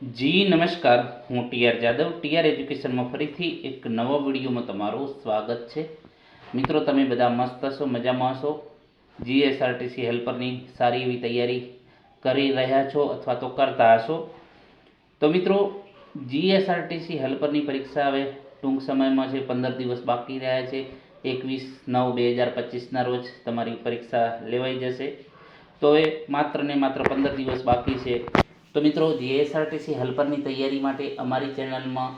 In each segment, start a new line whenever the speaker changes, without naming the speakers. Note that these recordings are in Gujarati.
જી, નમસ્કાર. હું ટીઆર જાદવ. ટીઆર એજ્યુકેશનમાં ફરીથી એક નવા વિડીયોમાં તમારું સ્વાગત છે. મિત્રો, તમે બધા મસ્ત હશો, મજામાં હશો? જીએસઆરટીસી હેલ્પરની સારી એવી તૈયારી કરી રહ્યા છો અથવા તો કરતા હશો? તો મિત્રો, જીએસઆરટીસી હેલ્પરની પરીક્ષા હવે ટૂંક સમયમાં છે, પંદર દિવસ બાકી રહ્યા છે. એકવીસ નવ બે હજાર પચીસના રોજ તમારી પરીક્ષા લેવાઈ જશે. તો એ માત્ર ને માત્ર પંદર દિવસ બાકી છે. તો મિત્રો જીએસઆરટીસી હેલ્પરની તૈયારી માટે અમારી ચેનલમાં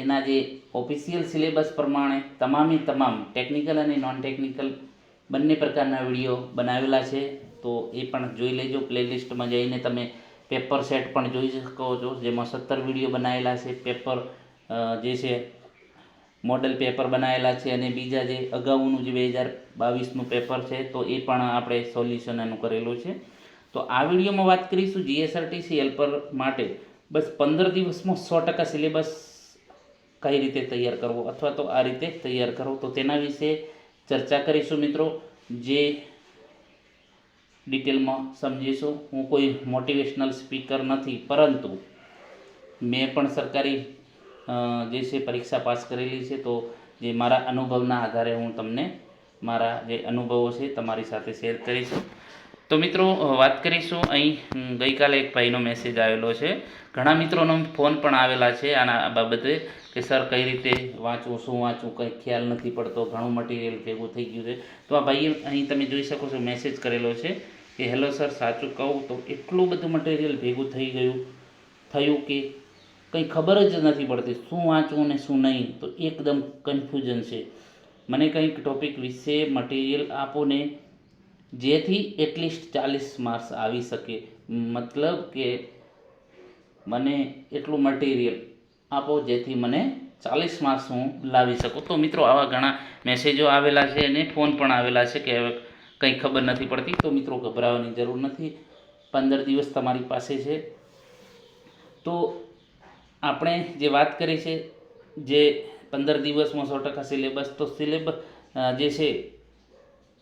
એના જે ઓફિશિયલ સિલેબસ પ્રમાણે તમામે તમામ ટેકનિકલ અને નોન ટેકનિકલ બંને પ્રકારના વીડિયો બનાવેલા છે. તો એ પણ જોઈ લેજો. પ્લેલિસ્ટમાં જઈને તમે પેપર સેટ પણ જોઈ શકો છો. જેમાં સત્તર વીડિયો બનાવેલા છે. પેપર જે છે મોડલ પેપર બનાવેલા છે અને બીજા જે અગાઉનું જે બે હજાર બાવીસનું પેપર છે, તો એ પણ આપણે સોલ્યુશન એનું કરેલું છે. તો આ વિડીયોમાં વાત કરીશું જીએસઆરટીસી હેલ્પર માટે. બસ પંદર દિવસમાં સો ટકા સિલેબસ કઈ રીતે તૈયાર કરવો અથવા તો આ રીતે તૈયાર કરવો તો તેના વિશે ચર્ચા કરીશું મિત્રો. જે ડિટેલમાં સમજીશું. હું કોઈ મોટિવેશનલ સ્પીકર નથી, પરંતુ મેં પણ સરકારી જે છે પરીક્ષા પાસ કરેલી છે, તો જે મારા અનુભવના આધારે હું તમને મારા જે અનુભવો છે તમારી સાથે શેર કરીશું. તો મિત્રો વાત કરીશું અહીં ગઈકાલે એક ભાઈનો મેસેજ આવેલો છે. ઘણા મિત્રોનો ફોન પણ આવેલા છે આના બાબતે કે, સર, કઈ રીતે વાંચવું, શું વાંચવું, કંઈ ખ્યાલ નથી પડતો, ઘણું મટીરિયલ ભેગું થઈ ગયું છે. તો આ ભાઈએ અહીં તમે જોઈ શકો છો મેસેજ કરેલો છે કે, હેલો સર, સાચું કહું તો એટલું બધું મટીરિયલ ભેગું થઈ ગયું, થયું કે કંઈ ખબર જ નથી પડતી, શું વાંચવું ને શું નહીં. તો એકદમ કન્ફ્યુઝન છે. મને કંઈક ટોપિક વિશે મટીરિયલ આપો ને જેથી એટલીસ્ટ ચાલીસ માર્ક્સ આવી શકે. મતલબ કે મને એટલું મટીરિયલ આપો જેથી મને ચાલીસ માર્ક્સ હું લાવી શકું. તો મિત્રો, આવા ઘણા મેસેજો આવેલા છે અને ફોન પણ આવેલા છે કે હવે કંઈ ખબર નથી પડતી. તો મિત્રો, ગભરાવાની જરૂર નથી. પંદર દિવસ તમારી પાસે છે. તો આપણે જે વાત કરી છે, જે પંદર દિવસમાં સો ટકા સિલેબસ તો સિલેબસ જે છે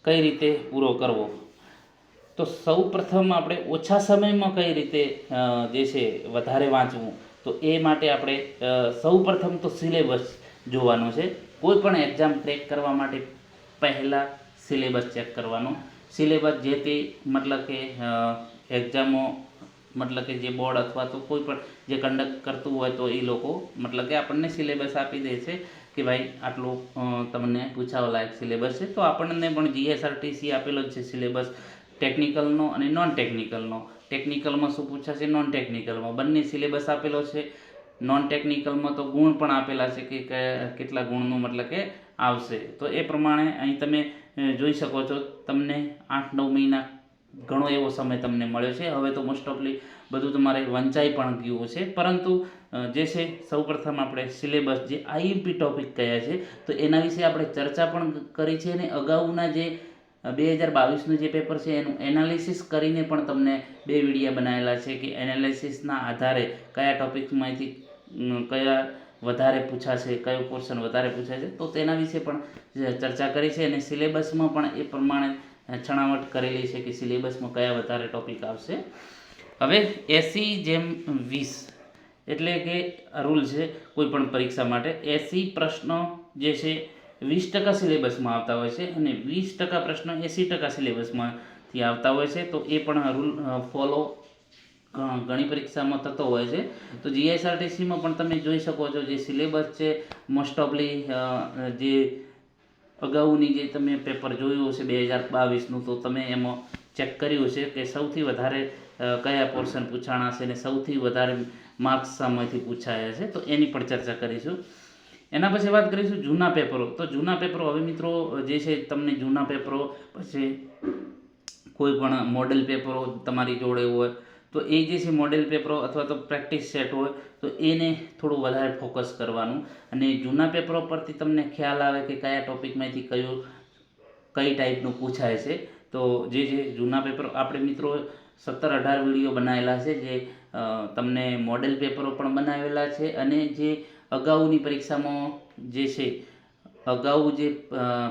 કઈ રીતે પૂરો કરવો? તો સૌ પ્રથમ આપણે ઓછા સમયમાં કઈ રીતે જે છે વધારે વાંચવું, તો એ માટે આપણે સૌ પ્રથમ તો સિલેબસ જોવાનું છે. કોઈ પણ એક્ઝામ ક્રેક કરવા માટે પહેલાં સિલેબસ ચેક કરવાનો. સિલેબસ જે તે મતલબ કે એક્ઝામો મતલબ કે જે બોર્ડ અથવા તો કોઈ પણ જે કંડક્ટ કરતું હોય તો એ લોકો મતલબ કે આપણને સિલેબસ આપી દે છે. કે ભાઈ આટલું તમને પૂછાવા લાયક સિલેબસ છે. તો આપણને પણ જીએસઆરટીસી આપેલો છે સિલેબસ, ટેકનિકલનો અને નોન ટેકનિકલનો ટેકનિકલમાં શું પૂછાશે? નોન ટેકનિકલમાં બંને સિલેબસ આપેલો છે. નોન ટેકનિકલમાં તો ગુણ પણ આપેલા છે કે કેટલા ગુણનું મતલબ કે આવશે. તો એ પ્રમાણે અહીં તમે જોઈ શકો છો. તમને આઠ નવ મહિના ઘણો એવો સમય તમને મળ્યો છે. હવે તો મોસ્ટ ઓફલી બધું તમારે વંચાઈ પણ ગયું છે. પરંતુ જે છે, સૌપ્રથમ આપણે સિલેબસ જે આઈએમપી ટોપિક કયા છે, તો એના વિશે આપણે ચર્ચા પણ કરી છે અને અગાઉના જે બે હજાર બાવીસનું જે પેપર છે, એનું એનાલિસિસ કરીને પણ તમને બે વિડીયા બનાવેલા છે કે એનાલિસિસના આધારે કયા ટોપિકમાંથી કયા વધારે પૂછાશે, કયો પોર્શન વધારે પૂછાશે, તો તેના વિશે પણ ચર્ચા કરી છે અને સિલેબસમાં પણ એ પ્રમાણે છણાવટ કરેલી છે કે સિલેબસમાં કયા વધારે ટોપિક આવશે. હવે એસી જેમ વીસ એટલે કે રૂલ છે કોઈ પણ પરીક્ષા માટે, એસી પ્રશ્નો જે છે વીસ ટકા સિલેબસમાં આવતા હોય છે અને વીસ ટકા પ્રશ્નો એંસી ટકા સિલેબસમાંથી આવતા હોય છે, તો એ પણ રૂલ ફોલો ઘણી પરીક્ષામાં થતો હોય છે. તો જીએસઆરટીસીમાં પણ તમે જોઈ શકો છો જે સિલેબસ છે મોસ્ટ ઓફલી જે અગાઉની જે તમે પેપર જોયું હશે બે હજાર બાવીસનું, તો તમે એમાં ચેક કર્યું છે કે સૌથી વધારે કયા પોર્શન પૂછાણા છે અને સૌથી વધારે માર્ક્સ સામેથી પૂછાયા છે, તો એની પણ ચર્ચા કરીશું. એના પછી વાત કરીશું જૂના પેપરો તો જૂના પેપરો હવે મિત્રો જે છે તમને જૂના પેપરો પછી કોઈ પણ મોડેલ પેપરો તમારી જોડે હોય, તો એ જે છે મોડેલ પેપરો અથવા તો પ્રેક્ટિસ સેટ હોય, તો એને થોડું વધારે ફોકસ કરવાનું. અને જૂના પેપરો પરથી તમને ખ્યાલ આવે કે કયા ટોપિકમાંથી કયું, કઈ ટાઈપનું પૂછાય છે, તો જે જે જૂના પેપરો આપણે મિત્રો સત્તર અઢાર વીડિયો બનાવેલા છે જે તમને મોડેલ પેપરો પણ બનાવેલા છે અને જે અગાઉની પરીક્ષામાં જે છે, અગાઉ જે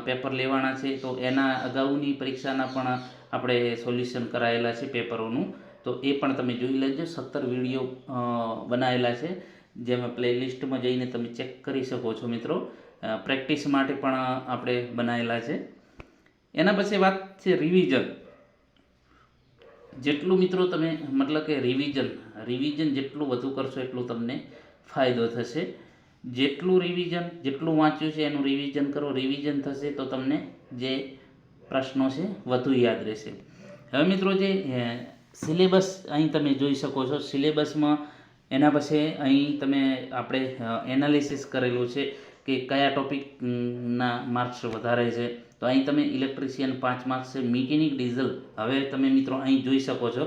પેપર લેવાના છે તો એના અગાઉની પરીક્ષાના પણ આપણે સોલ્યુશન કરાયેલા છે પેપરોનું. તો એ પણ તમે જોઈ લેજો, સત્તર વીડિયો બનાવેલા છે, જેમાં પ્લેલિસ્ટમાં જઈને તમે ચેક કરી શકો છો મિત્રો. પ્રેક્ટિસ માટે પણ આપણે બનાવેલા છે. એના પછી વાત છે રિવિઝન. જેટલું મિત્રો તમે મતલબ કે રિવિઝન રિવિઝન જેટલું વધુ કરશો એટલું તમને ફાયદો થશે. જેટલું રિવિઝન જેટલું વાંચ્યું છે એનું રિવિઝન કરો. રિવિઝન થશે તો તમને જે પ્રશ્નો છે વધુ યાદ રહેશે. હવે મિત્રો જે સિલેબસ અહીં તમે જોઈ શકો છો. સિલેબસમાં એના પછી અહીં તમે આપણે એનાલિસિસ કરેલું છે કે કયા ટોપિકના માર્ક્સ વધારે છે. તો અહીં તમે ઇલેક્ટ્રિશિયન પાંચ માર્ક્સ છે, મિકેનિક ડીઝલ. હવે તમે મિત્રો અહીં જોઈ શકો છો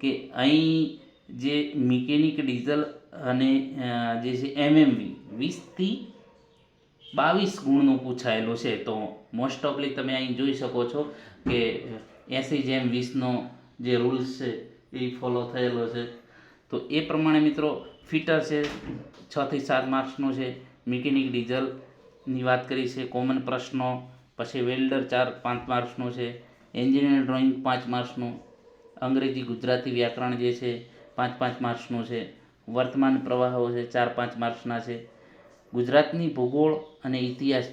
કે અહીં જે મિકેનિક ડીઝલ અને જે છે એમએમવી, વીસથી બાવીસ ગુણનું પૂછાયેલું છે. તો મોસ્ટ ઓફલી તમે અહીં જોઈ શકો છો કે એસી જેમ વીસનો જે રૂલ્સ છે એ ફોલો થયેલો છે. તો એ પ્રમાણે મિત્રો ફિટર છે છથી સાત માર્ક્સનું છે, મિકેનિક ડીઝલની વાત કરી છે, કોમન પ્રશ્નો પછી વેલ્ડર ચાર પાંચ માર્ક્સનું છે એન્જિનિયર ડ્રોઈંગ પાંચ માર્ક્સનું, અંગ્રેજી ગુજરાતી વ્યાકરણ જે છે પાંચ પાંચ માર્ક્સનું છે, વર્તમાન પ્રવાહો છે ચાર પાંચ માર્ક્સના છે. ગુજરાતની ભૂગોળ અને ઇતિહાસ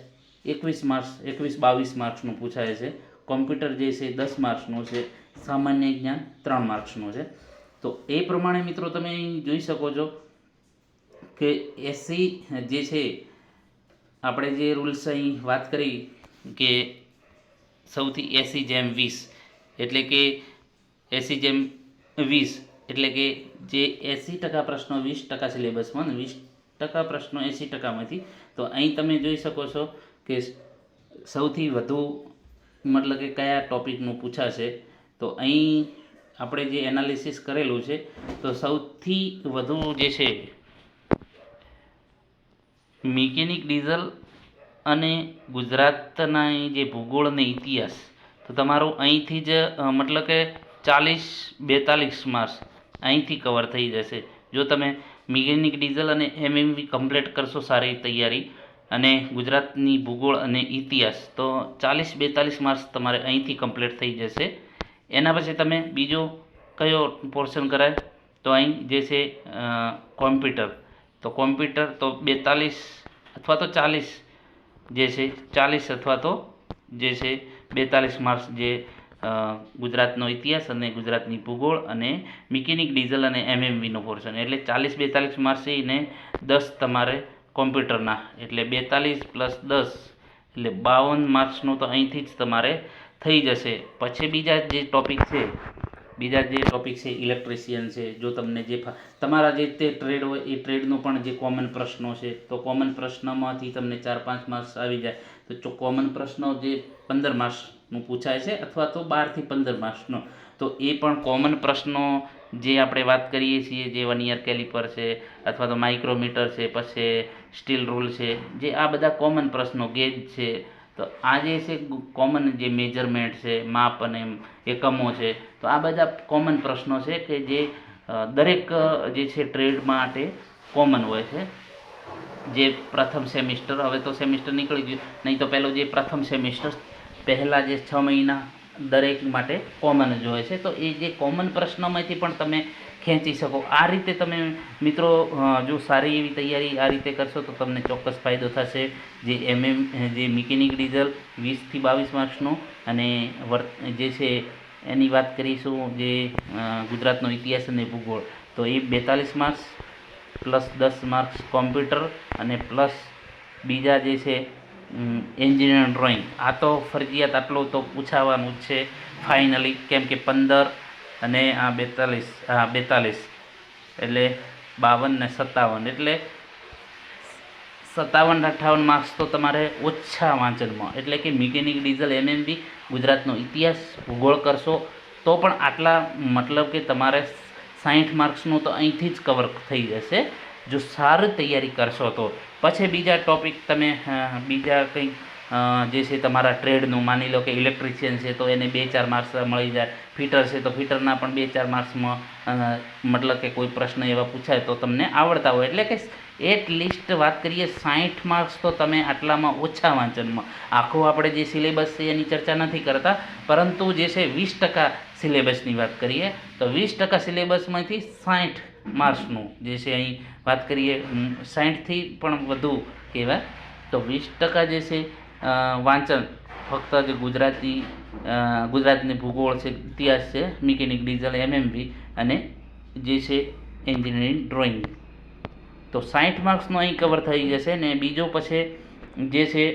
એકવીસ માર્ક્સ, એકવીસ બાવીસ માર્ક્સનું પૂછાય છે. કોમ્પ્યુટર જે છે દસ માર્ક્સનું છે, સામાન્ય જ્ઞાન ત્રણ માર્ક્સનું છે. તો એ પ્રમાણે મિત્રો તમે અહીં જોઈ શકો છો કે એસી જે છે, આપણે જે રૂલ્સ અહીં વાત કરી કે સૌથી એસી જેમ વીસ, એટલે કે એસી જેમ વીસ, એટલે કે જે એંસી ટકા પ્રશ્નો, વીસ ટકા સિલેબસમાં ને વીસ ટકા પ્રશ્નો એંસી ટકામાંથી, તો અહીં તમે જોઈ શકો છો કે સૌથી વધુ મતલબ કે કયા ટોપિકનું પૂછાશે, તો અહીં આપણે જે એનાલિસિસ કરેલું છે, તો સૌથી વધુ જે છે, મિકેનિક, ડીઝલ અને ગુજરાતના જે ભૂગોળ અને ઇતિહાસ, તો તમારું અહીંથી જ મતલબ કે ચાલીસ બેતાલીસ માર્ક્સ અહીંથી કવર થઈ જશે. જો તમે મિકેનિક, ડીઝલ અને એમએમવી કમ્પ્લીટ કરશો સારી તૈયારી, અને ગુજરાતની ભૂગોળ અને ઇતિહાસ, તો ચાલીસ બેતાલીસ માર્ક્સ તમારે અહીંથી કમ્પ્લીટ થઈ જશે. એના પછી તમે બીજો કયો પોર્શન કરાય? તો અહીં જે છે કોમ્પ્યુટર. તો કોમ્પ્યુટર તો બેતાલીસ અથવા તો ચાલીસ જે છે ચાલીસ અથવા તો જે છે બેતાલીસ માર્ક્સ જે ગુજરાતનો ઇતિહાસ અને ગુજરાતની ભૂગોળ અને મિકેનિક, ડીઝલ અને એમએમવીનો પોર્શન એટલે ચાલીસ બેતાલીસ માર્ક્સ ને દસ તમારે કોમ્પ્યુટરના. એટલે બેતાલીસ પ્લસ દસ, એટલે બાવન માર્ક્સનું તો અહીંથી જ તમારે થઈ જશે. પછી બીજા જે ટોપિક છે બીજા જે ટોપિક છે ઇલેક્ટ્રિશિયન છે, જો તમને જે તમારા જે તે ટ્રેડ હોય, એ ટ્રેડનો પણ જે કોમન પ્રશ્નો છે, તો કોમન પ્રશ્નમાંથી તમને ચાર પાંચ માર્ક્સ આવી જાય. તો જો કોમન પ્રશ્નો જે પંદર માર્ક્સનું પૂછાય છે, અથવા તો બારથી પંદર માર્ક્સનો તો એ પણ કોમન પ્રશ્નો જે આપણે વાત કરીએ છીએ, જે વન યર કેલિપર છે, અથવા તો માઇક્રોમીટર છે, પછી સ્ટીલ રૂલ છે, જે આ બધા કોમન પ્રશ્નો ગેજ છે. તો આ જે છે કોમન જે મેજરમેન્ટ છે, માપ અને એકમો છે તો આ બધા કોમન પ્રશ્નો છે કે જે દરેક જે છે ટ્રેડ માટે કોમન હોય છે. જે પ્રથમ સેમિસ્ટર હવે તો સેમિસ્ટર નીકળી ગયું. નહીં તો પહેલો જે પ્રથમ સેમિસ્ટર પહેલાં જે છ મહિના દરેક માટે કોમન જ હોય છે. તો એ જે કોમન પ્રશ્નોમાંથી પણ તમે ખેંચી શકો. આ રીતે તમે, મિત્રો જો સારી એવી તૈયારી આ રીતે કરશો તો તમને ચોક્કસ ફાયદો થશે. જે એમએમ જે મિકેનિક ડીઝલ વીસથી બાવીસ માર્ક્સનું અને વર્ત, જે છે એની વાત કરીશું જે ગુજરાતનો ઇતિહાસ અને ભૂગોળ. તો એ બેતાલીસ માર્ક્સ પ્લસ દસ માર્ક્સ કોમ્પ્યુટર અને પ્લસ બીજા જે છે એન્જિનિયર ડ્રોઈંગ. આ તો ફરજિયાત આટલું તો પૂછાવાનું જ છે. ફાઇનલી કેમ કે પંદર અને આ બેતાલીસ આ બેતાલીસ. એટલે બાવન ને સત્તાવન. એટલે સત્તાવન અઠ્ઠાવન માર્ક્સ તો તમારે ઓછા વાંચનમાં. એટલે કે મિકેનિક ડીઝલ એમએમબી ગુજરાતનો ઇતિહાસ ભૂગોળ કરશો તો પણ આટલા મતલબ કે તમારે સાહીઠ માર્ક્સનું તો અહીંથી જ કવર થઈ જશે. જો સારી તૈયારી કરશો તો. પછી બીજા ટોપિક તમે બીજા કંઈક જે છે તમારા ટ્રેડનું માની લો કે ઇલેક્ટ્રિશિયન છે તો એને બે ચાર માર્ક્સ મળી જાય. ફિટર છે તો ફિટરના પણ બે ચાર માર્ક્સમાં મતલબ કે કોઈ પ્રશ્ન એવા પૂછાય તો તમને આવડતા હોય. એટલે કે એટ લીસ્ટ વાત કરીએ સાહીઠ માર્ક્સ તો તમે આટલામાં ઓછા વાંચનમાં. આખું આપણે જે સિલેબસ છે એની ચર્ચા નથી કરતા, પરંતુ જે છે વીસ ટકા સિલેબસની વાત કરીએ, તો વીસ ટકા સિલેબસમાંથી સાઠ માર્ક્સનું જે છે અહીં વાત કરીએ સાઠથી પણ વધુ કહેવાય. તો વીસ ટકા જે છે વાંચન ફક્ત જે ગુજરાતી ગુજરાતની ભૂગોળ છે, ઇતિહાસ છે, મિકેનિક, ડીઝલ એમએમબી અને જે છે એન્જિનિયરિંગ, ડ્રોઈંગ. તો સાઠ માર્ક્સનો અહીં કવર થઈ જશે ને બીજો પછી જે છે,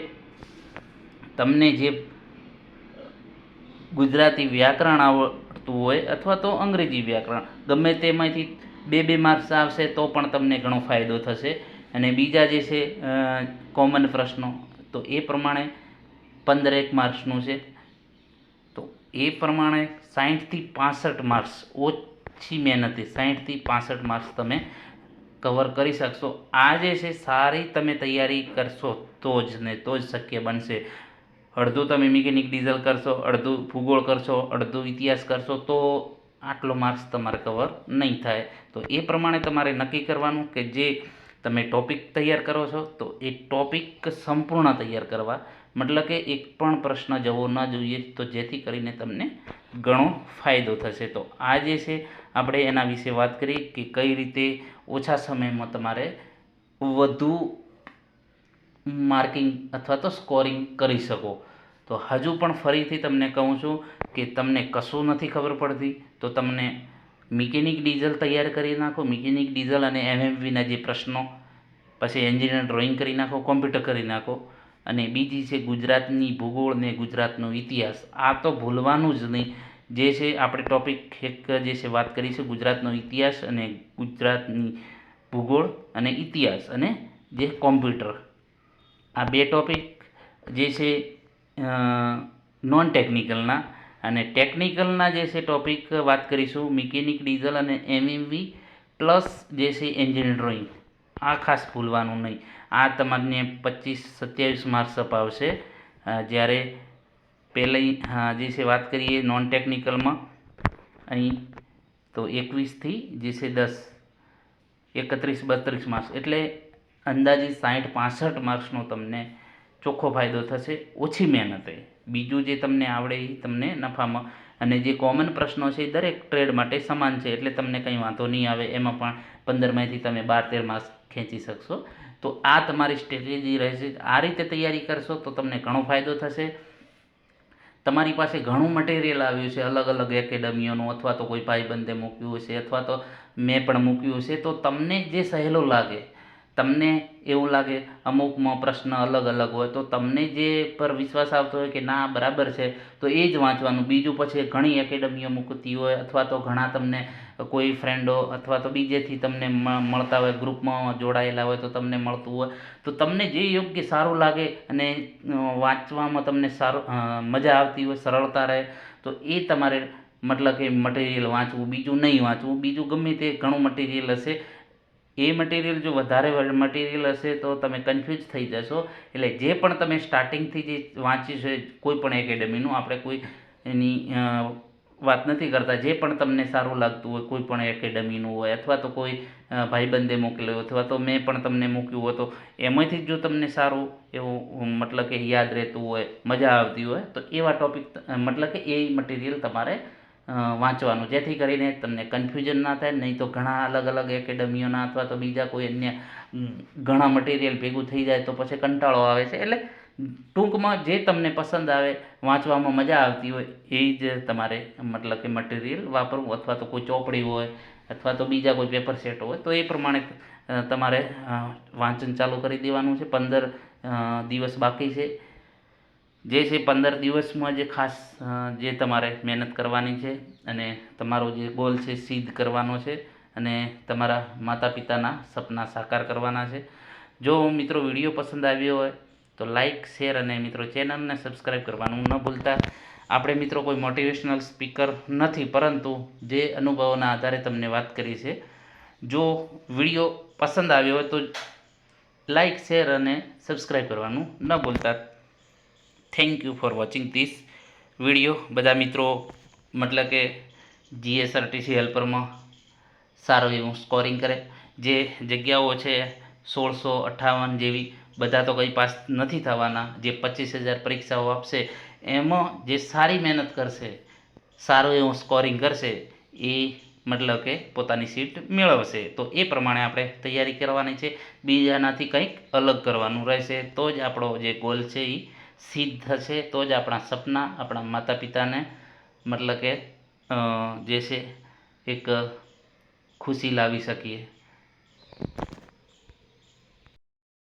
તમને જે ગુજરાતી વ્યાકરણ આવડતું હોય અથવા તો અંગ્રેજી વ્યાકરણ, ગમે તેમાંથી બે બે માર્ક્સ આવશે તો પણ તમને ઘણો ફાયદો થશે. અને બીજા જે છે કોમન પ્રશ્નો, તો એ પ્રમાણે પંદરેક માર્ક્સનું છે. તો એ પ્રમાણે સાહીઠથી પાસઠ માર્ક્સ, ઓછી મહેનતે સાહીઠથી પાસઠ માર્ક્સ તમે કવર કરી શકશો. આ જે છે, સારી તમે તૈયારી કરશો, તો જ ને તો જ શક્ય બનશે. અડધું તમે મિકેનિક ડીઝલ કરશો, અડધું ભૂગોળ કરશો, અડધું ઇતિહાસ કરશો, તો આટલો માર્ક્સ તમારે કવર નહીં થાય. તો એ પ્રમાણે તમારે નક્કી કરવાનું કે જે તમે ટોપિક તૈયાર કરો છો, તો એ ટોપિક સંપૂર્ણ તૈયાર કરવા. મતલબ કે એક પણ પ્રશ્ન જવો ન જોઈએ, તો જેથી કરીને તમને ઘણો ફાયદો થશે. તો આ જે છે આપણે એના વિશે વાત કરી કે કઈ રીતે ઓછા સમયમાં તમારે વધુ માર્કિંગ અથવા તો સ્કોરિંગ કરી શકો. તો હજુ પણ ફરીથી તમને કહું છું કે તમને કશું નથી ખબર પડતી, તો તમને મિકેનિક ડીઝલ તૈયાર કરી નાખો. મિકેનિક ડીઝલ અને એમએમવીના જે પ્રશ્નો, પછી એન્જિનિયર ડ્રોઈંગ કરી નાખો, કોમ્પ્યુટર કરી નાખો. અને બીજી છે ગુજરાતની ભૂગોળ ને ગુજરાતનો ઇતિહાસ. આ તો ભૂલવાનું જ નહીં. જે છે આપણે ટોપિક એક જે છે વાત કરી છે, ગુજરાતનો ઇતિહાસ અને ગુજરાતની ભૂગોળ અને ઇતિહાસ અને જે કોમ્પ્યુટર આ બે ટોપિક જે છે નોન ટેકનિકલના અને ટેકનિકલના જે છે ટોપિક વાત કરીશું મિકેનિક ડીઝલ અને એમએમવી પ્લસ જે છે એન્જિન ડ્રોઈંગ આ ખાસ ભૂલવાનું નહીં. આ તમને પચીસ સત્યાવીસ માર્ક્સ અપાવશે જ્યારે પહેલી જે છે વાત કરીએ નોન ટેકનિકલમાં અહીં તો એકવીસથી જે છે દસ, એકત્રીસ, બત્રીસ માર્ક્સ એટલે અંદાજિત સાઠ પાસઠ માર્ક્સનો તમને ચોખ્ખો ફાયદો થશે, ઓછી મહેનતે. બીજું જે તમને આવડે એ તમને નફામાં. અને જે કોમન પ્રશ્નો છે એ દરેક ટ્રેડ માટે સમાન છે, એટલે તમને કંઈ વાંધો નહીં આવે, એમાં પણ પંદરમાંથી તમે બાર, તેર માર્ક્સ ખેંચી શકશો. તો આ તમારી સ્ટ્રેટેજી રહેશે. આ રીતે તૈયારી કરશો તો તમને ઘણો ફાયદો થશે. તમારી પાસે ઘણું મટીરિયલ આવ્યું છે, અલગ અલગ એકેડમીઓનું અથવા તો કોઈ ભાઈબંધે મૂક્યું હશે અથવા તો મેં પણ મૂક્યું હશે, તો તમને જે સહેલું લાગે તમને એવું લાગે અમુકમાં પ્રશ્ન અલગ અલગ હોય, તો તમને જે પર વિશ્વાસ આવતો હોય કે ના, બરાબર છે, તો એ જ વાંચવાનું. બીજું પછી ઘણી એકેડમીઓ મૂકતી હોય, અથવા તો ઘણા તમને કોઈ ફ્રેન્ડો, અથવા તો બીજેથી તમને મળતા હોય, ગ્રુપમાં જોડાયેલા હોય, તો તમને મળતું હોય. તો તમને જે યોગ્ય સારું લાગે અને વાંચવામાં તમને સારું મજા આવતી હોય, સરળતા રહે, તો એ તમારે મતલબ કે મટીરિયલ વાંચવું, બીજું નહીં વાંચવું. બીજું ગમે તે ઘણું મટીરિયલ હશે એ મટીરિયલ જો વધારે મટીરિયલ હશે તો તમે કન્ફ્યુઝ થઈ જશો. એટલે જે પણ તમે સ્ટાર્ટિંગથી જે વાંચી છે, કોઈ પણ એકેડમીનું આપણે કોઈ એની વાત નથી કરતા. જે પણ તમને સારું લાગતું હોય, કોઈ પણ એકેડમીનું હોય, અથવા તો કોઈ ભાઈબંધે મોકલ્યો હોય, અથવા તો મેં પણ તમને મૂક્યું હોય, તો એમાંથી જો તમને સારું એવું, મતલબ કે યાદ રહેતું હોય, મજા આવતી હોય, તો એવા ટોપિક મતલબ કે એ મટીરિયલ તમારે વાંચવાનું, જેથી કરીને તમને કન્ફ્યુઝન ના થાય, નહીં તો ઘણા અલગ અલગ એકેડમીઓના અથવા તો બીજા કોઈ અન્ય ઘણા મટીરિયલ ભેગું થઈ જાય તો પછી કંટાળો આવે છે. એટલે ટૂંકમાં જે તમને પસંદ આવે, વાંચવામાં મજા આવતી હોય, એ જ તમારે મતલબ કે મટીરિયલ વાપરવું અથવા તો કોઈ ચોપડી હોય, અથવા તો બીજા કોઈ પેપર સેટ હોય, તો એ પ્રમાણે તમારે વાંચન ચાલુ કરી દેવાનું છે. પંદર દિવસ બાકી છે. જે છે પંદર દિવસમાં જે ખાસ જે તમારે મહેનત કરવાની છે અને તમારો જે ગોલ છે સિદ્ધ કરવાનો છે અને તમારા માતા પિતાના સપના સાકાર કરવાના છે. જો મિત્રો વીડિયો પસંદ આવ્યો હોય તો લાઈક શેર અને મિત્રો ચેનલને સબસ્ક્રાઈબ કરવાનું ન ભૂલતા. આપણે મિત્રો કોઈ મોટિવેશનલ સ્પીકર નથી, પરંતુ જે અનુભવોના આધારે તમને વાત કરી છે. જો વીડિયો પસંદ આવ્યો હોય તો લાઈક શેર અને સબસ્ક્રાઈબ કરવાનું ન ભૂલતા. Thank you for watching this video બધા મિત્રો, મતલબ કે જીએસઆરટીસી હેલ્પરમાં સારું એવું સ્કોરિંગ કરે. જે જગ્યાઓ છે સોળસો અઠ્ઠાવન જેવી, બધા તો કંઈ પાસ નથી થવાના. જે પચીસ હજાર પરીક્ષાઓ આપશે, એમાં જે સારી મહેનત કરશે, સારું એવું સ્કોરિંગ કરશે, એ મતલબ કે પોતાની સીટ મેળવશે. તો એ પ્રમાણે આપણે તૈયારી કરવાની છે. બીજાનાથી કંઈક અલગ કરવાનું રહેશે. તો જ આપણો જે ગોલ છે એ સિદ્ધ થશે તો જ આપણા સપના આપણા માતા પિતાને મતલબ કે જે છે, એક ખુશી લાવી શકીએ.